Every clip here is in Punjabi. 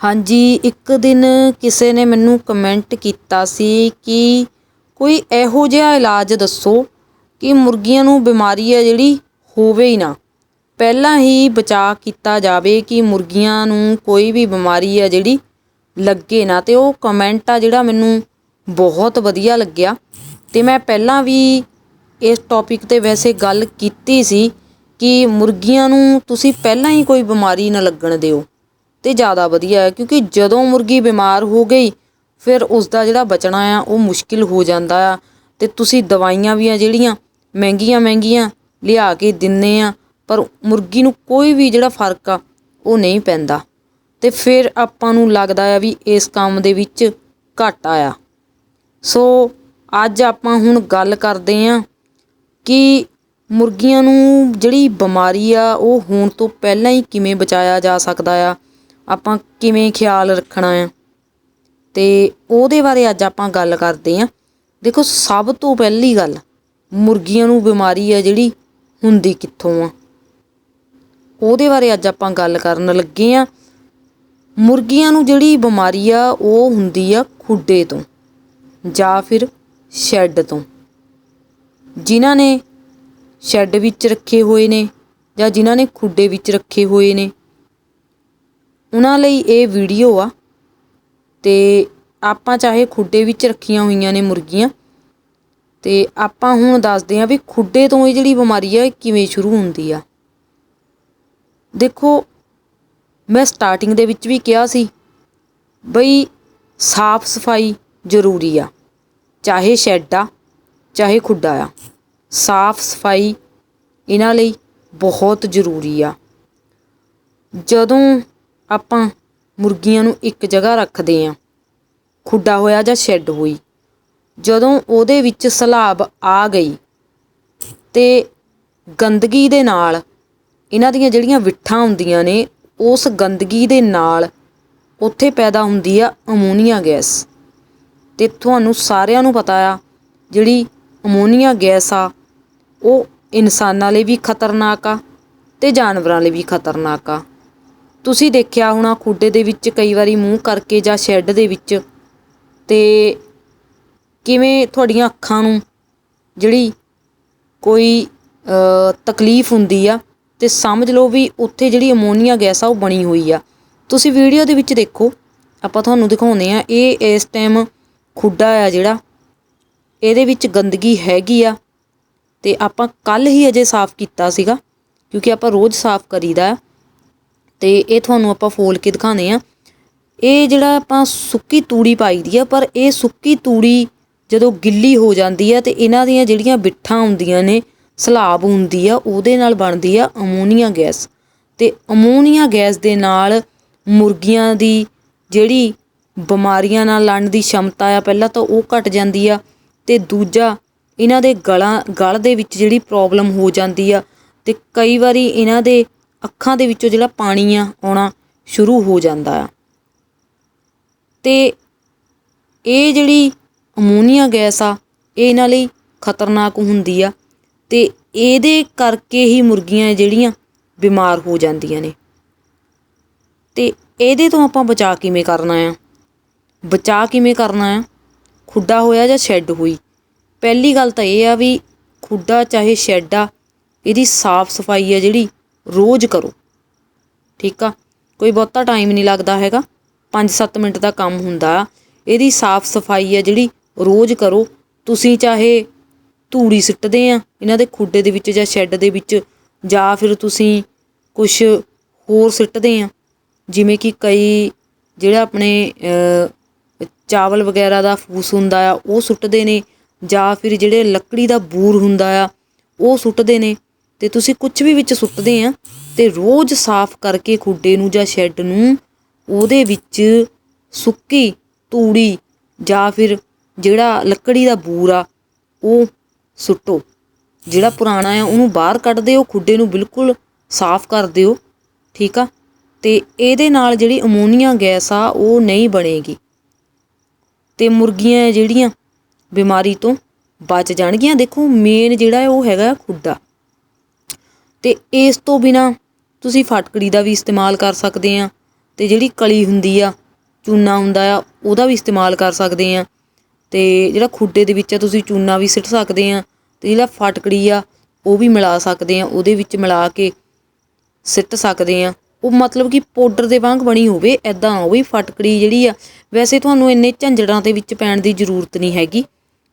ਹਾਂਜੀ, ਇੱਕ ਦਿਨ ਕਿਸੇ ਨੇ ਮੈਨੂੰ ਕਮੈਂਟ ਕੀਤਾ ਸੀ ਕਿ ਕੋਈ ਇਹੋ ਜਿਹਾ ਇਲਾਜ ਦੱਸੋ ਕਿ ਮੁਰਗੀਆਂ ਨੂੰ ਬਿਮਾਰੀ ਆ ਜਿਹੜੀ ਹੋਵੇ ਹੀ ਨਾ। ਪਹਿਲਾਂ ਹੀ ਬਚਾਅ ਕੀਤਾ ਜਾਵੇ ਕਿ ਮੁਰਗੀਆਂ ਨੂੰ ਕੋਈ ਵੀ ਬਿਮਾਰੀ ਆ ਜਿਹੜੀ ਲੱਗੇ ਨਾ। ਅਤੇ ਉਹ ਕਮੈਂਟ ਆ ਜਿਹੜਾ ਮੈਨੂੰ ਬਹੁਤ ਵਧੀਆ ਲੱਗਿਆ। ਅਤੇ ਮੈਂ ਪਹਿਲਾਂ ਵੀ ਇਸ ਟੋਪਿਕ 'ਤੇ ਵੈਸੇ ਗੱਲ ਕੀਤੀ ਸੀ ਕਿ ਮੁਰਗੀਆਂ ਨੂੰ ਤੁਸੀਂ ਪਹਿਲਾਂ ਹੀ ਕੋਈ ਬਿਮਾਰੀ ਨਾ ਲੱਗਣ ਦਿਓ। ਅਤੇ ਜ਼ਿਆਦਾ ਵਧੀਆ ਹੈ, ਕਿਉਂਕਿ ਜਦੋਂ ਮੁਰਗੀ ਬਿਮਾਰ ਹੋ ਗਈ, ਫਿਰ ਉਸ ਦਾ ਜਿਹੜਾ ਬਚਣਾ ਆ, ਉਹ ਮੁਸ਼ਕਿਲ ਹੋ ਜਾਂਦਾ ਆ। ਅਤੇ ਤੁਸੀਂ ਦਵਾਈਆਂ ਵੀ ਆ ਜਿਹੜੀਆਂ, ਮਹਿੰਗੀਆਂ ਮਹਿੰਗੀਆਂ ਲਿਆ ਕੇ ਦਿੰਦੇ ਆ, ਪਰ ਮੁਰਗੀ ਨੂੰ ਕੋਈ ਵੀ ਜਿਹੜਾ ਫ਼ਰਕ ਆ, ਉਹ ਨਹੀਂ ਪੈਂਦਾ। ਅਤੇ ਫਿਰ ਆਪਾਂ ਨੂੰ ਲੱਗਦਾ ਆ ਵੀ ਇਸ ਕੰਮ ਦੇ ਵਿੱਚ ਘਾਟਾ ਆ। ਸੋ ਅੱਜ ਆਪਾਂ ਹੁਣ ਗੱਲ ਕਰਦੇ ਹਾਂ ਕਿ ਮੁਰਗੀਆਂ ਨੂੰ ਜਿਹੜੀ ਬਿਮਾਰੀ ਆ, ਉਹ ਹੋਣ ਤੋਂ ਪਹਿਲਾਂ ਹੀ ਕਿਵੇਂ ਬਚਾਇਆ ਜਾ ਸਕਦਾ ਆ ਆਪਾਂ ਕਿਵੇਂ ਖਿਆਲ ਰੱਖਣਾ ਆ। ਅਤੇ ਉਹਦੇ ਬਾਰੇ ਅੱਜ ਆਪਾਂ ਗੱਲ ਕਰਦੇ ਹਾਂ ਦੇਖੋ, ਸਭ ਤੋਂ ਪਹਿਲੀ ਗੱਲ, ਮੁਰਗੀਆਂ ਨੂੰ ਬਿਮਾਰੀ ਆ ਜਿਹੜੀ ਹੁੰਦੀ ਕਿੱਥੋਂ ਆ। ਉਹਦੇ ਬਾਰੇ ਅੱਜ ਆਪਾਂ ਗੱਲ ਕਰਨ ਲੱਗੇ ਆ। ਮੁਰਗੀਆਂ ਨੂੰ ਜਿਹੜੀ ਬਿਮਾਰੀ ਆ, ਉਹ ਹੁੰਦੀ ਆ ਖੁੱਡੇ ਤੋਂ, ਜਾਂ ਫਿਰ ਸ਼ੈੱਡ ਤੋਂ। ਜਿਨ੍ਹਾਂ ਨੇ ਸ਼ੈੱਡ ਵਿੱਚ ਰੱਖੇ ਹੋਏ ਨੇ, ਜਾਂ ਜਿਨ੍ਹਾਂ ਨੇ ਖੁੱਡੇ ਵਿੱਚ ਰੱਖੇ ਹੋਏ ਨੇ ਉਹਨਾਂ ਲਈ ਇਹ ਵੀਡੀਓ ਆ। ਅਤੇ ਆਪਾਂ ਚਾਹੇ ਖੁੱਡੇ ਵਿੱਚ ਰੱਖੀਆਂ ਹੋਈਆਂ ਨੇ ਮੁਰਗੀਆਂ। ਅਤੇ ਆਪਾਂ ਹੁਣ ਦੱਸਦੇ ਹਾਂ ਵੀ ਖੁੱਡੇ ਤੋਂ ਇਹ ਜਿਹੜੀ ਬਿਮਾਰੀ ਆ, ਇਹ ਕਿਵੇਂ ਸ਼ੁਰੂ ਹੁੰਦੀ ਆ। ਦੇਖੋ, ਮੈਂ ਸਟਾਰਟਿੰਗ ਦੇ ਵਿੱਚ ਵੀ ਕਿਹਾ ਸੀ ਬਈ ਸਾਫ਼ ਸਫ਼ਾਈ ਜ਼ਰੂਰੀ ਆ। ਚਾਹੇ ਸ਼ੈੱਡ ਆ, ਚਾਹੇ ਖੁੱਡਾ ਆ। ਸਾਫ਼ ਸਫ਼ਾਈ ਇਹਨਾਂ ਲਈ ਬਹੁਤ ਜ਼ਰੂਰੀ ਆ। ਜਦੋਂ ਆਪਾਂ ਮੁਰਗੀਆਂ ਨੂੰ ਇੱਕ ਜਗ੍ਹਾ ਰੱਖਦੇ ਆ। ਖੁੱਡਾ ਹੋਇਆ ਜਾਂ ਸ਼ੈੱਡ ਹੋਈ। ਜਦੋਂ ਉਹਦੇ ਵਿੱਚ ਸਲਾਬ ਆ ਗਈ ਤੇ ਗੰਦਗੀ ਦੇ ਨਾਲ ਇਹਨਾਂ ਦੀਆਂ ਜਿਹੜੀਆਂ ਵਿੱਠਾਂ ਹੁੰਦੀਆਂ ਨੇ, ਉਸ ਗੰਦਗੀ ਦੇ ਨਾਲ ਉੱਥੇ ਪੈਦਾ ਹੁੰਦੀ ਆ ਅਮੋਨੀਆ ਗੈਸ। ਤੇ ਤੁਹਾਨੂੰ ਸਾਰਿਆਂ ਨੂੰ ਪਤਾ ਆ, ਜਿਹੜੀ ਅਮੋਨੀਆ ਗੈਸ ਆ, ਉਹ ਇਨਸਾਨਾਂ ਲਈ ਵੀ ਖਤਰਨਾਕ ਆ ਤੇ ਜਾਨਵਰਾਂ ਲਈ ਵੀ ਖਤਰਨਾਕ ਆ। ਤੁਸੀਂ ਦੇਖਿਆ ਹੋਣਾ ਖੁੱਡੇ ਦੇ ਵਿੱਚ ਕਈ ਵਾਰੀ ਮੂੰਹ ਕਰਕੇ ਜਾਂ ਸ਼ੈੱਡ ਦੇ ਵਿੱਚ। ਤੇ ਕਿਵੇਂ ਤੁਹਾਡੀਆਂ ਅੱਖਾਂ ਨੂੰ ਜਿਹੜੀ ਕੋਈ ਤਕਲੀਫ ਹੁੰਦੀ ਆ, ਤੇ ਸਮਝ ਲਓ ਵੀ ਉੱਥੇ ਜਿਹੜੀ ਅਮੋਨੀਆ ਗੈਸ ਆ, ਉਹ ਬਣੀ ਹੋਈ ਆ। ਤੁਸੀਂ ਵੀਡੀਓ ਦੇ ਵਿੱਚ ਦੇਖੋ, ਆਪਾਂ ਤੁਹਾਨੂੰ ਦਿਖਾਉਂਦੇ ਆ, ਇਹ ਇਸ ਟਾਈਮ ਖੁੱਡਾ ਆ ਜਿਹੜਾ, ਇਹਦੇ ਵਿੱਚ ਗੰਦਗੀ ਹੈਗੀ ਆ। ਤੇ ਆਪਾਂ ਕੱਲ ਹੀ ਅਜੇ ਸਾਫ਼ ਕੀਤਾ ਸੀਗਾ, ਕਿਉਂਕਿ ਆਪਾਂ ਰੋਜ਼ ਸਾਫ਼ ਕਰੀਦਾ। ਤੇ ਇਹ ਤੁਹਾਨੂੰ ਆਪਾਂ ਫੋਲ ਕੇ ਦਿਖਾਉਂਦੇ ਆ ਇਹ ਜਿਹੜਾ ਆਪਾਂ ਸੁੱਕੀ ਤੂੜੀ ਪਾਈ ਦੀ ਆ, ਪਰ ਇਹ ਸੁੱਕੀ ਤੂੜੀ ਜਦੋਂ ਗਿੱਲੀ ਹੋ ਜਾਂਦੀ ਆ ਤੇ ਇਹਨਾਂ ਦੀਆਂ ਜਿਹੜੀਆਂ ਬਿੱਠਾਂ ਹੁੰਦੀਆਂ ਨੇ, ਸਲਾਬ ਹੁੰਦੀ ਆ, ਉਹਦੇ ਨਾਲ ਬਣਦੀ ਆ ਅਮੋਨੀਆ ਗੈਸ। ਤੇ ਅਮੋਨੀਆ ਗੈਸ ਦੇ ਨਾਲ ਮੁਰਗੀਆਂ ਦੀ ਜਿਹੜੀ ਬਿਮਾਰੀਆਂ ਨਾਲ ਲੜਨ ਦੀ ਸ਼ਮਤਾ ਆ, ਪਹਿਲਾਂ ਤਾਂ ਉਹ ਘਟ ਜਾਂਦੀ ਆ ਤੇ ਦੂਜਾ ਇਹਨਾਂ ਦੇ ਗਲਾਂ, ਗਲ ਦੇ ਵਿੱਚ ਜਿਹੜੀ ਪ੍ਰੋਬਲਮ ਹੋ ਜਾਂਦੀ ਆ ਤੇ ਕਈ ਵਾਰੀ ਇਹਨਾਂ ਦੇ ਅੱਖਾਂ ਦੇ ਵਿੱਚੋਂ ਜਿਹੜਾ ਪਾਣੀ ਆ, ਆਉਣਾ ਸ਼ੁਰੂ ਹੋ ਜਾਂਦਾ ਆ। ਤੇ ਇਹ ਜਿਹੜੀ ਅਮੋਨੀਆ ਗੈਸ ਆ, ਇਹ ਇਹਨਾਂ ਲਈ ਖਤਰਨਾਕ ਹੁੰਦੀ ਆ ਤੇ ਇਹਦੇ ਕਰਕੇ ਹੀ ਮੁਰਗੀਆਂ ਜਿਹੜੀਆਂ ਬਿਮਾਰ ਹੋ ਜਾਂਦੀਆਂ ਨੇ। ਤੇ ਇਹਦੇ ਤੋਂ ਆਪਾਂ ਬਚਾ ਕਿਵੇਂ ਕਰਨਾ ਆ? ਬਚਾ ਕਿਵੇਂ ਕਰਨਾ ਆ? ਖੁੱਡਾ ਹੋਇਆ ਜਾਂ ਸ਼ੈੱਡ ਹੋਈ? ਪਹਿਲੀ ਗੱਲ ਤਾਂ ਇਹ ਆ ਵੀ ਖੁੱਡਾ ਚਾਹੇ ਸ਼ੈੱਡ ਆ, ਇਹਦੀ ਸਾਫ਼ ਸਫ਼ਾਈ ਆ ਜਿਹੜੀ ਰੋਜ਼ ਕਰੋ। ਠੀਕ ਆ? ਕੋਈ ਬਹੁਤਾ ਟਾਈਮ ਨਹੀਂ ਲੱਗਦਾ ਹੈਗਾ। 5-7 ਮਿੰਟ ਦਾ ਕੰਮ ਹੁੰਦਾ। ਇਹਦੀ ਸਾਫ਼ ਸਫ਼ਾਈ ਆ ਜਿਹੜੀ, ਰੋਜ਼ ਕਰੋ। ਤੁਸੀਂ ਚਾਹੇ ਧੂੜੀ ਸਿੱਟਦੇ ਆ, ਇਹਨਾਂ ਦੇ ਖੁੱਡੇ ਦੇ ਵਿੱਚ ਜਾਂ ਸ਼ੈੱਡ ਦੇ ਵਿੱਚ, ਜਾਂ ਫਿਰ ਤੁਸੀਂ ਕੁਝ ਹੋਰ ਸਿੱਟਦੇ ਆ। ਜਿਵੇਂ ਕਿ ਕਈ ਜਿਹੜਾ ਆਪਣੇ ਚਾਵਲ ਵਗੈਰਾ ਦਾ ਫੂਸ ਹੁੰਦਾ ਆ, ਉਹ ਸੁੱਟਦੇ ਨੇ। ਜਾਂ ਫਿਰ ਜਿਹੜੇ ਲੱਕੜੀ ਦਾ ਬੂਰ ਹੁੰਦਾ ਆ, ਉਹ ਸੁੱਟਦੇ ਨੇ। ਤੇ ਤੁਸੀਂ ਕੁਝ ਵੀ ਵਿੱਚ ਸੁੱਟਦੇ ਆ ਤੇ ਰੋਜ਼ ਸਾਫ਼ ਕਰਕੇ ਖੁੱਡੇ ਨੂੰ ਜਾਂ ਸ਼ੈੱਡ ਨੂੰ ਉਹਦੇ ਵਿੱਚ ਸੁੱਕੀ ਤੂੜੀ ਜਾਂ ਫਿਰ ਜਿਹੜਾ ਲੱਕੜੀ ਦਾ ਬੂਰ ਆ ਉਹ ਸੁੱਟੋ। ਜਿਹੜਾ ਪੁਰਾਣਾ ਆ, ਉਹਨੂੰ ਬਾਹਰ ਕੱਢ ਦਿਓ, ਖੁੱਡੇ ਨੂੰ ਬਿਲਕੁਲ ਸਾਫ਼ ਕਰ ਦਿਓ, ਠੀਕ ਆ? ਤੇ ਇਹਦੇ ਨਾਲ ਜਿਹੜੀ ਅਮੋਨੀਆ ਗੈਸ ਆ, ਉਹ ਨਹੀਂ ਬਣੇਗੀ। ਤੇ ਮੁਰਗੀਆਂ ਜਿਹੜੀਆਂ ਬਿਮਾਰੀ ਤੋਂ ਬਚ ਜਾਣਗੀਆਂ। ਦੇਖੋ ਮੇਨ ਜਿਹੜਾ ਉਹ ਹੈਗਾ ਖੁੱਡਾ। ਤੇ ਇਸ ਤੋਂ ਬਿਨਾ ਤੁਸੀਂ ਫਟਕੜੀ ਦਾ ਵੀ ਇਸਤੇਮਾਲ ਕਰ ਸਕਦੇ ਆ ਤੇ ਜਿਹੜੀ ਕਲੀ ਹੁੰਦੀ ਆ, ਚੂਨਾ ਹੁੰਦਾ ਆ, ਉਹਦਾ ਵੀ ਇਸਤੇਮਾਲ ਕਰ ਸਕਦੇ ਆ। ਤੇ ਜਿਹੜਾ ਖੁੱਡੇ ਦੇ ਵਿੱਚ ਆ, ਤੁਸੀਂ ਚੂਨਾ ਵੀ ਸਿੱਟ ਸਕਦੇ ਆ ਤੇ ਜਿਹੜਾ ਫਟਕੜੀ ਆ, ਉਹ ਵੀ ਮਿਲਾ ਸਕਦੇ ਆ, ਉਹਦੇ ਵਿੱਚ ਮਿਲਾ ਕੇ ਸਿੱਟ ਸਕਦੇ ਆ। ਉਹ ਮਤਲਬ ਕਿ ਪਾਊਡਰ ਦੇ ਵਾਂਗ ਬਣੀ ਹੋਵੇ ਐਦਾਂ ਹੋਵੇ ਫਟਕੜੀ ਜਿਹੜੀ ਆ, ਵੈਸੇ ਤੁਹਾਨੂੰ ਇੰਨੇ ਝੰਜੜਾਂ ਦੇ ਵਿੱਚ ਪੈਣ ਦੀ ਜ਼ਰੂਰਤ ਨਹੀਂ ਹੈਗੀ,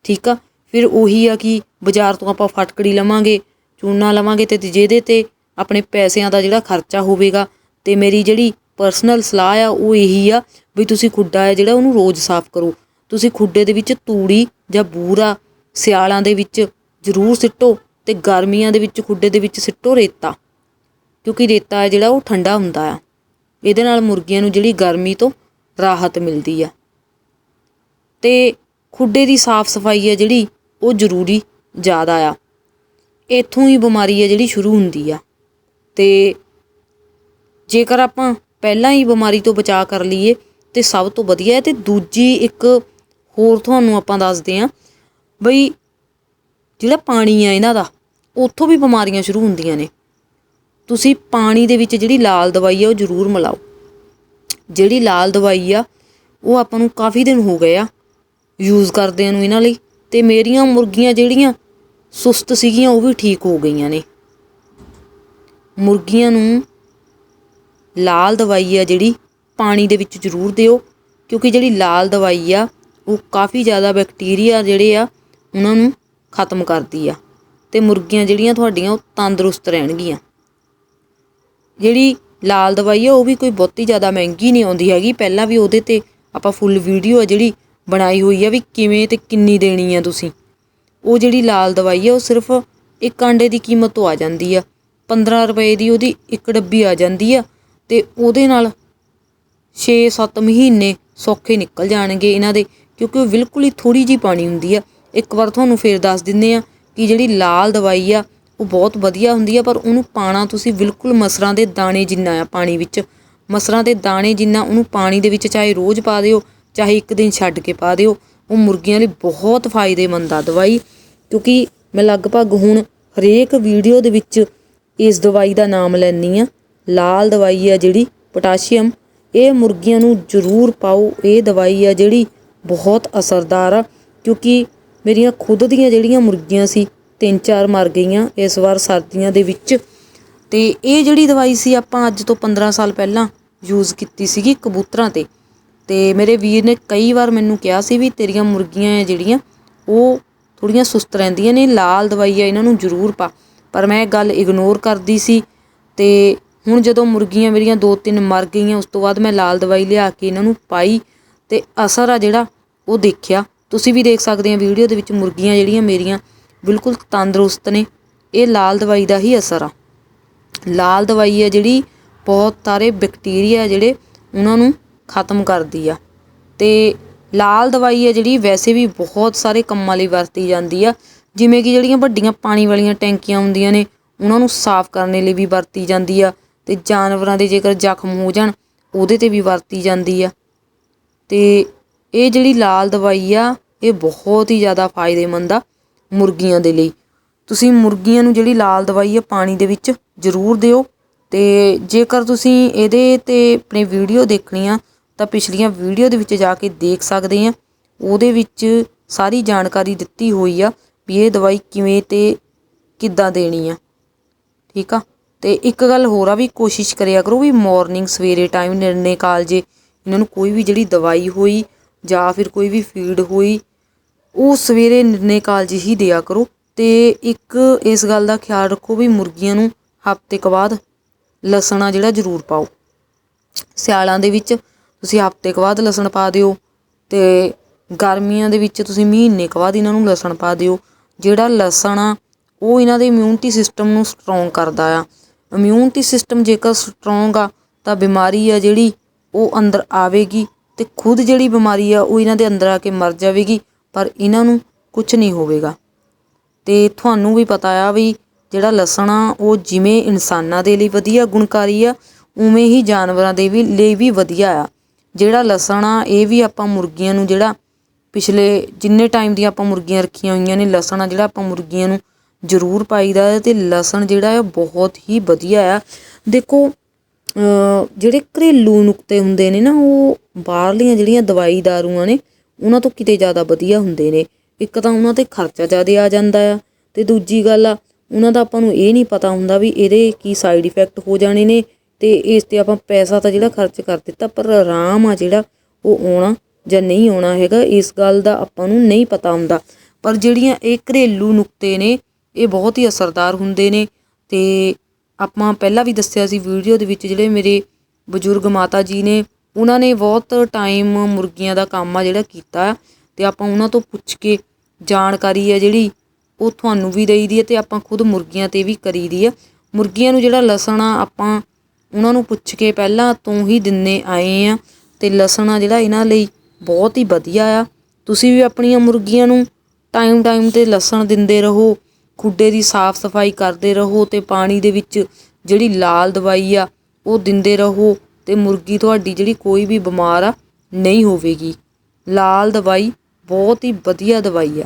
ਠੀਕ ਆ? ਫਿਰ ਉਹੀ ਆ ਕਿ ਬਾਜ਼ਾਰ ਤੋਂ ਆਪਾਂ ਫਟਕੜੀ ਲਵਾਂਗੇ ਚੂਨਾ ਲਵਾਂਗੇ ਤੇ ਜਿਹਦੇ ਤੇ ਆਪਣੇ ਪੈਸਿਆਂ ਦਾ ਜਿਹੜਾ ਖਰਚਾ ਹੋਵੇਗਾ ਤੇ ਮੇਰੀ ਜਿਹੜੀ ਪਰਸਨਲ ਸਲਾਹ ਆ, ਉਹ ਇਹੀ ਆ ਵੀ ਤੁਸੀਂ ਖੁੱਡਾ ਹੈ ਜਿਹੜਾ ਉਹਨੂੰ ਰੋਜ਼ ਸਾਫ਼ ਕਰੋ। ਤੁਸੀਂ ਖੁੱਡੇ ਦੇ ਵਿੱਚ ਤੂੜੀ ਜਾਂ ਬੂਰਾ ਸਿਆਲਾਂ ਦੇ ਵਿੱਚ ਜ਼ਰੂਰ ਸਿੱਟੋ ਤੇ ਗਰਮੀਆਂ ਦੇ ਵਿੱਚ ਖੁੱਡੇ ਦੇ ਵਿੱਚ ਸਿੱਟੋ ਰੇਤਾ। ਕਿਉਂਕਿ ਰੇਤਾ ਹੈ ਜਿਹੜਾ ਉਹ ਠੰਡਾ ਹੁੰਦਾ ਆ। ਇਹਦੇ ਨਾਲ ਮੁਰਗੀਆਂ ਨੂੰ ਜਿਹੜੀ ਗਰਮੀ ਤੋਂ ਰਾਹਤ ਮਿਲਦੀ ਆ। ਤੇ ਖੁੱਡੇ ਦੀ ਸਾਫ਼ ਸਫ਼ਾਈ ਹੈ ਜਿਹੜੀ ਉਹ ਜ਼ਰੂਰੀ ਜ਼ਿਆਦਾ ਆ। ਇੱਥੋਂ ਹੀ ਬਿਮਾਰੀ ਹੈ ਜਿਹੜੀ ਸ਼ੁਰੂ ਹੁੰਦੀ ਆ। ਤੇ ਜੇਕਰ ਆਪਾਂ ਪਹਿਲਾਂ ਹੀ ਬਿਮਾਰੀ ਤੋਂ ਬਚਾਅ ਕਰ ਲਈਏ, ਤੇ ਸਭ ਤੋਂ ਵਧੀਆ ਹੈ ਤੇ ਦੂਜੀ ਇੱਕ ਹੋਰ ਤੁਹਾਨੂੰ ਆਪਾਂ ਦੱਸਦੇ ਆਂ ਬਈ ਜਿਹੜਾ ਪਾਣੀ ਆ ਇਹਨਾਂ ਦਾ, ਉੱਥੋਂ ਵੀ ਬਿਮਾਰੀਆਂ ਸ਼ੁਰੂ ਹੁੰਦੀਆਂ ਨੇ। ਤੁਸੀਂ ਪਾਣੀ ਦੇ ਵਿੱਚ ਜਿਹੜੀ ਲਾਲ ਦਵਾਈ ਆ ਉਹ ਜ਼ਰੂਰ ਮਿਲਾਓ। ਜਿਹੜੀ ਲਾਲ ਦਵਾਈ ਆ, ਉਹ ਆਪਾਂ ਨੂੰ ਕਾਫੀ ਦਿਨ ਹੋ ਗਏ ਆ ਯੂਜ਼ ਕਰਦਿਆਂ ਨੂੰ ਇਹਨਾਂ ਲਈ। ਤੇ ਮੇਰੀਆਂ ਮੁਰਗੀਆਂ ਜਿਹੜੀਆਂ ਸੁਸਤ ਸੀਗੀਆਂ, ਉਹ ਵੀ ਠੀਕ ਹੋ ਗਈਆਂ ਨੇ। ਮੁਰਗੀਆਂ ਨੂੰ ਲਾਲ ਦਵਾਈ ਆ ਜਿਹੜੀ, ਪਾਣੀ ਦੇ ਵਿੱਚ ਜ਼ਰੂਰ ਦਿਓ, ਕਿਉਂਕਿ ਜਿਹੜੀ ਲਾਲ ਦਵਾਈ ਆ, ਉਹ ਕਾਫੀ ਜ਼ਿਆਦਾ ਬੈਕਟੀਰੀਆ ਜਿਹੜੇ ਆ, ਉਹਨਾਂ ਨੂੰ ਖਤਮ ਕਰਦੀ ਆ। ਤੇ ਮੁਰਗੀਆਂ ਜਿਹੜੀਆਂ ਤੁਹਾਡੀਆਂ, ਉਹ ਤੰਦਰੁਸਤ ਰਹਿਣਗੀਆਂ। ਜਿਹੜੀ ਲਾਲ ਦਵਾਈ ਆ, ਉਹ ਵੀ ਕੋਈ ਬਹੁਤੀ ਜ਼ਿਆਦਾ ਮਹਿੰਗੀ ਨਹੀਂ ਆਉਂਦੀ ਹੈਗੀ। ਪਹਿਲਾਂ ਵੀ ਉਹਦੇ ਤੇ ਆਪਾਂ ਫੁੱਲ ਵੀਡੀਓ ਆ ਜਿਹੜੀ ਬਣਾਈ ਹੋਈ ਆ, ਵੀ ਕਿਵੇਂ ਤੇ ਕਿੰਨੀ ਦੇਣੀ ਆ ਤੁਸੀਂ। ਉਹ ਜਿਹੜੀ ਲਾਲ ਦਵਾਈ ਆ, ਉਹ ਸਿਰਫ ਇੱਕ ਆਂਡੇ ਦੀ ਕੀਮਤ ਤੋਂ ਆ ਜਾਂਦੀ ਆ। 15 ਰੁਪਏ ਦੀ ਉਹਦੀ ਇੱਕ ਡੱਬੀ ਆ ਜਾਂਦੀ ਆ ਤੇ ਉਹਦੇ ਨਾਲ 6-7 ਮਹੀਨੇ ਸੌਖੇ ਨਿਕਲ ਜਾਣਗੇ ਇਹਨਾਂ ਦੇ, ਕਿਉਂਕਿ ਉਹ ਬਿਲਕੁਲ ਹੀ ਥੋੜੀ ਜੀ ਪਾਣੀ ਹੁੰਦੀ ਆ। ਇੱਕ ਵਾਰ ਤੁਹਾਨੂੰ ਫੇਰ ਦੱਸ ਦਿੰਦੇ ਆ ਕਿ ਜਿਹੜੀ ਲਾਲ ਦਵਾਈ ਆ, ਉਹ ਬਹੁਤ ਵਧੀਆ ਹੁੰਦੀ ਆ, ਪਰ ਉਹਨੂੰ ਪਾਣਾ ਤੁਸੀਂ ਬਿਲਕੁਲ ਮਸਰਾਂ ਦੇ ਦਾਣੇ ਜਿੰਨਾ ਆ ਪਾਣੀ ਵਿੱਚ। ਮਸਰਾਂ ਦੇ ਦਾਣੇ ਜਿੰਨਾ ਉਹਨੂੰ ਪਾਣੀ ਦੇ ਵਿੱਚ ਚਾਹੇ ਰੋਜ਼ ਪਾ ਦਿਓ, ਚਾਹੇ ਇੱਕ ਦਿਨ ਛੱਡ ਕੇ ਪਾ ਦਿਓ, ਉਹ ਮੁਰਗੀਆਂ ਲਈ ਬਹੁਤ ਫਾਇਦੇਮੰਦ ਆ ਦਵਾਈ। ਕਿਉਂਕਿ ਮੈਂ ਲਗਭਗ ਹੁਣ ਹਰੇਕ ਵੀਡੀਓ ਦੇ ਵਿੱਚ ਇਸ ਦਵਾਈ ਦਾ ਨਾਮ ਲੈਂਦੀ ਆ ਲਾਲ ਦਵਾਈ ਆ ਜਿਹੜੀ, ਪੋਟਾਸ਼ੀਅਮ। ਇਹ ਮੁਰਗੀਆਂ ਨੂੰ ਜ਼ਰੂਰ ਪਾਓ। ਇਹ ਦਵਾਈ ਆ ਜਿਹੜੀ ਬਹੁਤ ਅਸਰਦਾਰ ਆ, ਕਿਉਂਕਿ ਮੇਰੀਆਂ ਖੁਦ ਦੀਆਂ ਜਿਹੜੀਆਂ ਮੁਰਗੀਆਂ ਸੀ, ਤਿੰਨ ਚਾਰ ਮਰ ਗਈਆਂ ਇਸ ਵਾਰ ਸਰਦੀਆਂ ਦੇ ਵਿੱਚ। ਤੇ ਇਹ ਜਿਹੜੀ ਦਵਾਈ ਸੀ ਆਪਾਂ ਅੱਜ ਤੋਂ 15 ਸਾਲ ਪਹਿਲਾਂ ਯੂਜ਼ ਕੀਤੀ ਸੀਗੀ ਕਬੂਤਰਾਂ ਤੇ। ਤੇ ਮੇਰੇ ਵੀਰ ਨੇ ਕਈ ਵਾਰ ਮੈਨੂੰ ਕਿਹਾ ਸੀ ਵੀ ਤੇਰੀਆਂ ਮੁਰਗੀਆਂ ਆ ਜਿਹੜੀਆਂ, ਉਹ ਥੋੜੀਆਂ ਸੁਸਤ ਰਹਿੰਦੀਆਂ ਨੇ, ਲਾਲ ਦਵਾਈ ਆ, ਇਹਨਾਂ ਨੂੰ ਜ਼ਰੂਰ ਪਾ। ਪਰ ਮੈਂ ਇਹ ਗੱਲ ਇਗਨੋਰ ਕਰਦੀ ਸੀ ਤੇ ਹੁਣ ਜਦੋਂ ਮੁਰਗੀਆਂ ਮੇਰੀਆਂ ਦੋ ਤਿੰਨ ਮਰ ਗਈਆਂ, ਉਸ ਤੋਂ ਬਾਅਦ ਮੈਂ ਲਾਲ ਦਵਾਈ ਲਿਆ ਕੇ ਇਹਨਾਂ ਨੂੰ ਪਾਈ ਤੇ ਅਸਰ ਆ ਜਿਹੜਾ, ਉਹ ਦੇਖਿਆ। ਤੁਸੀਂ ਵੀ ਦੇਖ ਸਕਦੇ ਆ ਵੀਡੀਓ ਦੇ ਵਿੱਚ ਮੁਰਗੀਆਂ ਜਿਹੜੀਆਂ ਮੇਰੀਆਂ ਬਿਲਕੁਲ ਤੰਦਰੁਸਤ ਨੇ, ਇਹ ਲਾਲ ਦਵਾਈ ਦਾ ਹੀ ਅਸਰ ਆ। ਲਾਲ ਦਵਾਈ ਆ ਜਿਹੜੀ ਬਹੁਤ ਸਾਰੇ ਬੈਕਟੀਰੀਆ ਜਿਹੜੇ ਉਹਨਾਂ ਨੂੰ ਖਤਮ ਕਰਦੀ ਆ। ਤੇ ਲਾਲ ਦਵਾਈ ਆ ਜਿਹੜੀ, ਵੈਸੇ ਵੀ ਬਹੁਤ ਸਾਰੇ ਕੰਮਾਂ ਲਈ ਵਰਤੀ ਜਾਂਦੀ ਆ। ਜਿਵੇਂ ਕਿ ਜਿਹੜੀਆਂ ਵੱਡੀਆਂ ਪਾਣੀ ਵਾਲੀਆਂ ਟੈਂਕੀਆਂ ਹੁੰਦੀਆਂ ਨੇ, ਉਹਨਾਂ ਨੂੰ ਸਾਫ਼ ਕਰਨ ਲਈ ਵੀ ਵਰਤੀ ਜਾਂਦੀ ਆ ਤੇ ਜਾਨਵਰਾਂ ਦੇ ਜੇਕਰ ਜ਼ਖਮ ਹੋ ਜਾਣ, ਉਹਦੇ ਤੇ ਵੀ ਵਰਤੀ ਜਾਂਦੀ ਆ। ਤੇ ਇਹ ਜਿਹੜੀ ਲਾਲ ਦਵਾਈ ਆ, ਇਹ ਬਹੁਤ ਹੀ ਜ਼ਿਆਦਾ ਫਾਇਦੇਮੰਦ ਆ ਮੁਰਗੀਆਂ ਦੇ ਲਈ। ਤੁਸੀਂ ਮੁਰਗੀਆਂ ਨੂੰ ਜਿਹੜੀ ਲਾਲ ਦਵਾਈ ਆ, ਪਾਣੀ ਦੇ ਵਿੱਚ ਜ਼ਰੂਰ ਦਿਓ ਤੇ ਜੇਕਰ ਤੁਸੀਂ ਇਹਦੇ ਤੇ ਆਪਣੀ ਵੀਡੀਓ ਦੇਖਣੀ ਆ ਤਾਂ ਪਿਛਲੀਆਂ ਵੀਡੀਓ ਦੇ ਵਿੱਚ ਜਾ ਕੇ ਦੇਖ ਸਕਦੇ ਆ ਉਹਦੇ ਵਿੱਚ ਸਾਰੀ ਜਾਣਕਾਰੀ ਦਿੱਤੀ ਹੋਈ ਆ ਵੀ ਇਹ ਦਵਾਈ ਕਿਵੇਂ ਤੇ ਕਿੱਦਾਂ ਦੇਣੀ ਆ। ਠੀਕ ਆ? ਤੇ ਇੱਕ ਗੱਲ ਹੋਰ ਆ ਵੀ ਕੋਸ਼ਿਸ਼ ਕਰਿਆ ਕਰੋ ਵੀ ਮਾਰਨਿੰਗ ਸਵੇਰੇ ਟਾਈਮ ਨਿਰਣੇ ਕਾਲਜੇ ਇਹਨਾਂ ਨੂੰ ਕੋਈ ਵੀ ਜਿਹੜੀ ਦਵਾਈ ਹੋਈ ਜਾਂ ਫਿਰ ਕੋਈ ਵੀ ਫੀਡ ਹੋਈ, ਉਹ ਸਵੇਰੇ ਨਿਰਣੇ ਕਾਲਜ ਹੀ ਦਿਆ ਕਰੋ। ਤੇ ਇੱਕ ਇਸ ਗੱਲ ਦਾ ਖਿਆਲ ਰੱਖੋ ਵੀ ਮੁਰਗੀਆਂ ਨੂੰ ਹਫ਼ਤੇ ਕੁ ਬਾਅਦ ਲਸਣਾ ਜਿਹੜਾ ਜ਼ਰੂਰ ਪਾਓ। ਸਿਆਲਾਂ ਦੇ ਵਿੱਚ ਤੁਸੀਂ ਹਫ਼ਤੇ ਕੁ ਬਾਅਦ ਲਸਣ ਪਾ ਦਿਓ ਤੇ ਗਰਮੀਆਂ ਦੇ ਵਿੱਚ ਤੁਸੀਂ ਮਹੀਨੇ ਕੁ ਬਾਅਦ ਇਹਨਾਂ ਨੂੰ ਲਸਣ ਪਾ ਦਿਓ। ਜਿਹੜਾ ਲਸਣ ਆ, ਉਹ ਇਹਨਾਂ ਦੇ ਇਮਿਊਨਿਟੀ ਸਿਸਟਮ ਨੂੰ ਸਟਰੋਂਗ ਕਰਦਾ ਆ। ਇਮਿਊਨਿਟੀ ਸਿਸਟਮ ਜੇਕਰ ਸਟਰੋਂਗ ਆ, ਤਾਂ ਬਿਮਾਰੀ ਆ ਜਿਹੜੀ, ਉਹ ਅੰਦਰ ਆਵੇਗੀ ਤੇ ਖੁਦ ਜਿਹੜੀ ਬਿਮਾਰੀ ਆ, ਉਹ ਇਹਨਾਂ ਦੇ ਅੰਦਰ ਆ ਕੇ ਮਰ ਜਾਵੇਗੀ, ਪਰ ਇਹਨਾਂ ਨੂੰ ਕੁਝ ਨਹੀਂ ਹੋਵੇਗਾ। ਤੇ ਤੁਹਾਨੂੰ ਵੀ ਪਤਾ ਆ ਵੀ ਜਿਹੜਾ ਲਸਣ ਆ, ਉਹ ਜਿਵੇਂ ਇਨਸਾਨਾਂ ਦੇ ਲਈ ਵਧੀਆ ਗੁਣਕਾਰੀ ਆ, ਉਵੇਂ ਹੀ ਜਾਨਵਰਾਂ ਦੇ ਵੀ ਲਈ ਵੀ ਵਧੀਆ ਆ। ਜਿਹੜਾ ਲਸਣ ਆ, ਇਹ ਵੀ ਆਪਾਂ ਮੁਰਗੀਆਂ ਨੂੰ ਜਿਹੜਾ ਪਿਛਲੇ ਜਿੰਨੇ ਟਾਈਮ ਦੀਆਂ ਆਪਾਂ ਮੁਰਗੀਆਂ ਰੱਖੀਆਂ ਹੋਈਆਂ ਨੇ, ਲਸਣ ਆ ਜਿਹੜਾ ਆਪਾਂ ਮੁਰਗੀਆਂ ਨੂੰ ਜ਼ਰੂਰ ਪਾਈਦਾ ਹੈ ਤੇ ਲਸਣ ਜਿਹੜਾ ਹੈ ਬਹੁਤ ਹੀ ਵਧੀਆ ਆ। ਦੇਖੋ ਜਿਹੜੇ ਘਰੇਲੂ ਨੁਕਤੇ ਹੁੰਦੇ ਨੇ ਨਾ, ਉਹ ਬਾਹਰਲੀਆਂ ਜਿਹੜੀਆਂ ਦਵਾਈ ਦਾਰੂਆਂ ਨੇ, ਉਹਨਾਂ ਤੋਂ ਕਿਤੇ ਜ਼ਿਆਦਾ ਵਧੀਆ ਹੁੰਦੇ ਨੇ। ਇੱਕ ਤਾਂ ਉਹਨਾਂ ਤੇ ਖਰਚਾ ਜ਼ਿਆਦਾ ਆ ਜਾਂਦਾ ਆ ਤੇ ਦੂਜੀ ਗੱਲ ਆ, ਉਹਨਾਂ ਦਾ ਆਪਾਂ ਨੂੰ ਇਹ ਨਹੀਂ ਪਤਾ ਹੁੰਦਾ ਵੀ ਇਹਦੇ ਕੀ ਸਾਈਡ ਇਫੈਕਟ ਹੋ ਜਾਣੇ ਨੇ ਤੇ ਇਸ ਤੇ ਆਪਾਂ ਪੈਸਾ ਤਾਂ ਜਿਹੜਾ ਖਰਚ ਕਰ ਦਿੱਤਾ, ਪਰ ਆਰਾਮ ਆ ਜਿਹੜਾ ਉਹ ਆਉਣਾ ਜਾਂ ਨਹੀਂ ਆਉਣਾ ਹੈਗਾ, ਇਸ ਗੱਲ ਦਾ ਆਪਾਂ ਨੂੰ ਨਹੀਂ ਪਤਾ ਹੁੰਦਾ। ਪਰ ਜਿਹੜੀਆਂ ਇਹ ਘਰੇਲੂ ਨੁਕਤੇ ਨੇ, ਇਹ ਬਹੁਤ ਹੀ ਅਸਰਦਾਰ ਹੁੰਦੇ ਨੇ। ਤੇ ਆਪਾਂ ਪਹਿਲਾਂ ਵੀ ਦੱਸਿਆ ਸੀ ਵੀਡੀਓ ਦੇ ਵਿੱਚ, ਜਿਹੜੇ ਮੇਰੇ ਬਜ਼ੁਰਗ ਮਾਤਾ ਜੀ ਨੇ, ਉਹਨਾਂ ਨੇ ਬਹੁਤ ਟਾਈਮ ਮੁਰਗੀਆਂ ਦਾ ਕੰਮ ਆ ਜਿਹੜਾ ਕੀਤਾ। ਆ ਤੇ ਆਪਾਂ ਉਹਨਾਂ ਤੋਂ ਪੁੱਛ ਕੇ ਜਾਣਕਾਰੀ ਆ ਜਿਹੜੀ ਉਹ ਤੁਹਾਨੂੰ ਵੀ ਦੇਈਦੀ ਹੈ ਤੇ ਆਪਾਂ ਖੁਦ ਮੁਰਗੀਆਂ ਤੇ ਵੀ ਕਰੀਦੀ ਆ। ਮੁਰਗੀਆਂ ਨੂੰ ਜਿਹੜਾ ਲਸਣ ਆ, ਆਪਾਂ ਉਹਨਾਂ ਨੂੰ ਪੁੱਛ ਕੇ ਪਹਿਲਾਂ ਤੋਂ ਹੀ ਦਿੰਨੇ ਆਏ ਆ ਤੇ ਲਸਣ ਆ ਜਿਹੜਾ ਇਹਨਾਂ ਲਈ ਬਹੁਤ ਹੀ ਵਧੀਆ ਆ। ਤੁਸੀਂ ਵੀ ਆਪਣੀਆਂ ਮੁਰਗੀਆਂ ਨੂੰ ਟਾਈਮ ਟਾਈਮ ਤੇ ਲਸਣ ਦਿੰਦੇ ਰਹੋ, ਖੁੱਡੇ ਦੀ ਸਾਫ਼ ਸਫ਼ਾਈ ਕਰਦੇ ਰਹੋ ਤੇ ਪਾਣੀ ਦੇ ਵਿੱਚ ਜਿਹੜੀ ਲਾਲ ਦਵਾਈ ਆ, ਉਹ ਦਿੰਦੇ ਰਹੋ ਤੇ ਮੁਰਗੀ ਤੁਹਾਡੀ ਜਿਹੜੀ ਕੋਈ ਵੀ ਬਿਮਾਰ ਆ, ਨਹੀਂ ਹੋਵੇਗੀ। ਲਾਲ ਦਵਾਈ ਬਹੁਤ ਹੀ ਵਧੀਆ ਦਵਾਈ ਆ।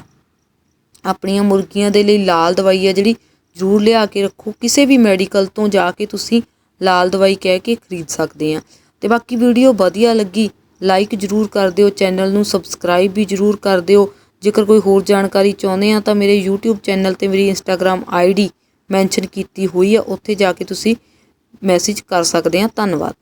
ਆਪਣੀਆਂ ਮੁਰਗੀਆਂ ਦੇ ਲਈ ਲਾਲ ਦਵਾਈ ਆ ਜਿਹੜੀ ਜ਼ਰੂਰ ਲਿਆ ਕੇ ਰੱਖੋ। ਕਿਸੇ ਵੀ ਮੈਡੀਕਲ ਤੋਂ ਜਾ ਕੇ ਤੁਸੀਂ ਲਾਲ ਦਵਾਈ ਕਹਿ ਕੇ ਖਰੀਦ ਸਕਦੇ ਆ ਤੇ ਬਾਕੀ ਵੀਡੀਓ ਵਧੀਆ ਲੱਗੀ ਲਾਈਕ ਜ਼ਰੂਰ ਕਰ ਦਿਓ, ਚੈਨਲ ਨੂੰ ਸਬਸਕ੍ਰਾਈਬ ਵੀ ਜ਼ਰੂਰ ਕਰ ਦਿਓ। ਜੇਕਰ ਕੋਈ ਹੋਰ ਜਾਣਕਾਰੀ ਚਾਹੁੰਦੇ ਆ ਤਾਂ ਮੇਰੇ YouTube ਚੈਨਲ ਤੇ ਮੇਰੀ Instagram ID ਮੈਂਸ਼ਨ ਕੀਤੀ ਹੋਈ ਆ, ਉੱਥੇ ਜਾ ਕੇ ਤੁਸੀਂ ਮੈਸੇਜ ਕਰ ਸਕਦੇ ਆ। ਧੰਨਵਾਦ।